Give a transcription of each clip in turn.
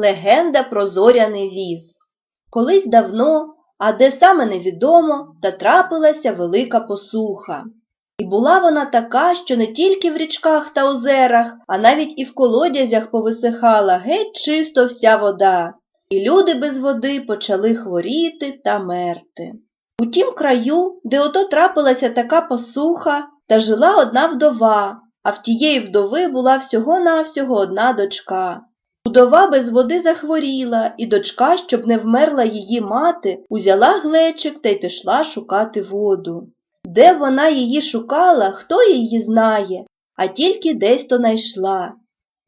Легенда про зоряний віз. Колись давно, а де саме невідомо, та трапилася велика посуха. І була вона така, що не тільки в річках та озерах, а навіть і в колодязях повисихала геть чисто вся вода, і люди без води почали хворіти та мерти. У тім краю, де ото трапилася така посуха, та жила одна вдова, а в тієї вдови була всього-навсього одна дочка. Удова без води захворіла, і дочка, щоб не вмерла її мати, узяла глечик та й пішла шукати воду. Де вона її шукала, хто її знає, а тільки десь то найшла.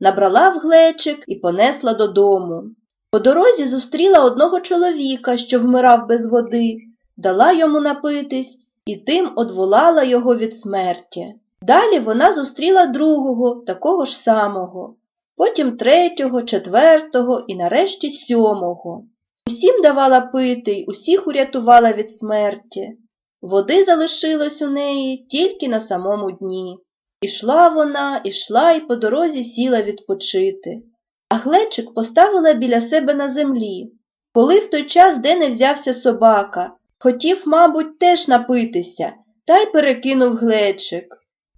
Набрала в глечик і понесла додому. По дорозі зустріла одного чоловіка, що вмирав без води, дала йому напитись і тим одволала його від смерті. Далі вона зустріла другого, такого ж самого, потім третього, четвертого і нарешті сьомого. Усім давала пити й усіх урятувала від смерті. Води залишилось у неї тільки на самому дні. Ішла вона, ішла і по дорозі сіла відпочити. А глечик поставила біля себе на землі. Коли в той час де не взявся собака, хотів, мабуть, теж напитися, та й перекинув глечик.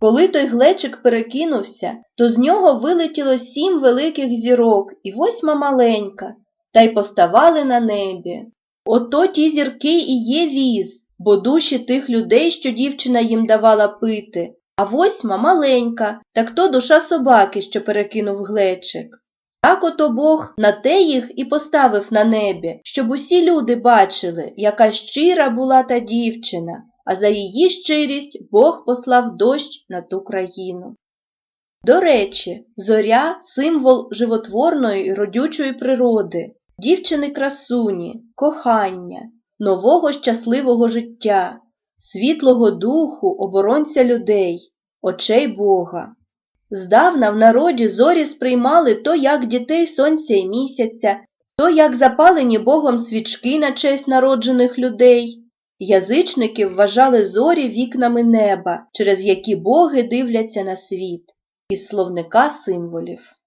Коли той глечик перекинувся, то з нього вилетіло сім великих зірок і восьма маленька, та й поставали на небі. Ото ті зірки і є віз, бо душі тих людей, що дівчина їм давала пити, а восьма маленька, так то душа собаки, що перекинув глечик. Так ото Бог на те їх і поставив на небі, щоб усі люди бачили, яка щира була та дівчина, а за її щирість Бог послав дощ на ту країну. До речі, зоря символ животворної і родючої природи, дівчини красуні, кохання, нового щасливого життя, світлого духу, оборонця людей, очей Бога. Здавна в народі зорі сприймали то як дітей сонця і місяця, то як запалені Богом свічки на честь народжених людей. Язичники вважали зорі вікнами неба, через які боги дивляться на світ, із словника символів.